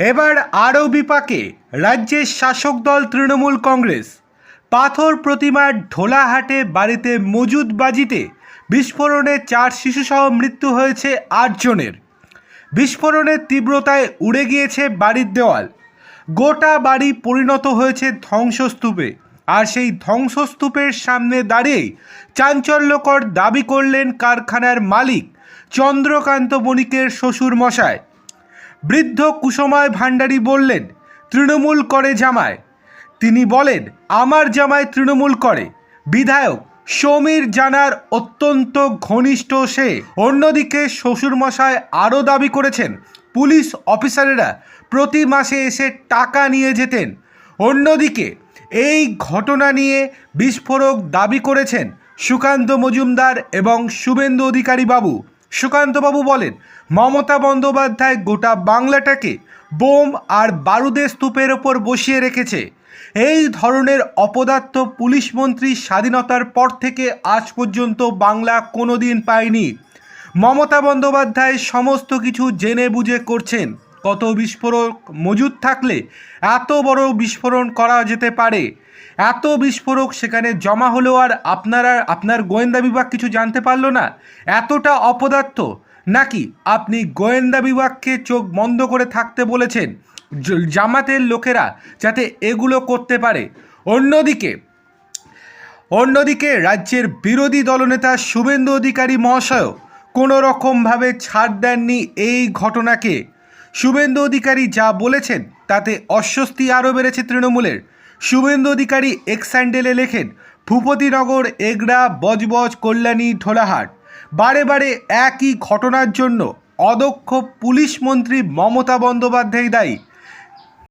এবার আরও বিপাকে, রাজ্যের শাসক দল তৃণমূল কংগ্রেস। পাথর প্রতিমার ঢোলাহাটে বাড়িতে মজুদ বাজিতে বিস্ফোরণে চার শিশুসহ মৃত্যু হয়েছে আটজনের বিস্ফোরণের তীব্রতায় উড়ে গিয়েছে বাড়ির দেওয়াল। গোটা বাড়ি পরিণত হয়েছে ধ্বংসস্তূপে। আর সেই ধ্বংসস্তূপের সামনে দাঁড়িয়েই চাঞ্চল্যকর দাবি করলেন কারখানার মালিক চন্দ্রকান্ত বণিকের শ্বশুর মশায় বৃদ্ধ কুসুমায় ভাণ্ডারী বললেন, তৃণমূল করে জামায় তিনি বলেন, আমার জামায় তৃণমূল করে। বিধায়ক সমীর জানার অত্যন্ত ঘনিষ্ঠ সে। অন্যদিকে শ্বশুরমশায় আরও দাবি করেছেন, পুলিশ অফিসারেরা প্রতি মাসে এসে টাকা নিয়ে যেতেন। অন্যদিকে এই ঘটনা নিয়ে বিস্ফোরক দাবি করেছেন সুকান্ত মজুমদার এবং শুভেন্দু অধিকারী বাবু সুকান্তবাবু বলেন, মমতা বন্দ্যোপাধ্যায় গোটা বাংলাটাকে বোম আর বারুদের স্তূপের ওপর বসিয়ে রেখেছে। এই ধরনের অপদার্থ পুলিশ মন্ত্রী স্বাধীনতার পর থেকে আজ পর্যন্ত বাংলা কোনো দিন পায়নি। মমতা বন্দ্যোপাধ্যায় সমস্ত কিছু জেনে বুঝে করছেন। কত বিস্ফোরক মজুদ থাকলে এত বড় বিস্ফোরণ করা যেতে পারে? এত বিস্ফোরক সেখানে জমা হলেও আর আপনারা আপনার গোয়েন্দা বিভাগ কিছু জানতে পারল না? এতটা অপদার্থ? নাকি আপনি গোয়েন্দা বিভাগকে চোখ বন্ধ করে থাকতে বলেছেন জামাতের লোকেরা যাতে এগুলো করতে পারে? অন্যদিকে অন্যদিকে রাজ্যের বিরোধী দলনেতা শুভেন্দু অধিকারী মহাশয়ও কোনো রকমভাবে ছাড় দেননি এই ঘটনাকে। শুভেন্দু অধিকারী যা বলেছেন, তাতে অস্বস্তি আরও বেড়েছে তৃণমূলের। শুভেন্দু অধিকারী এক্স লেখেন, ভূপতিনগর, এগড়া, বজবজ, কল্যাণী, ঢোলাহাট, বারে বারে একই ঘটনার জন্য অদক্ষ পুলিশ মন্ত্রী মমতা বন্দ্যোপাধ্যায় দায়ী।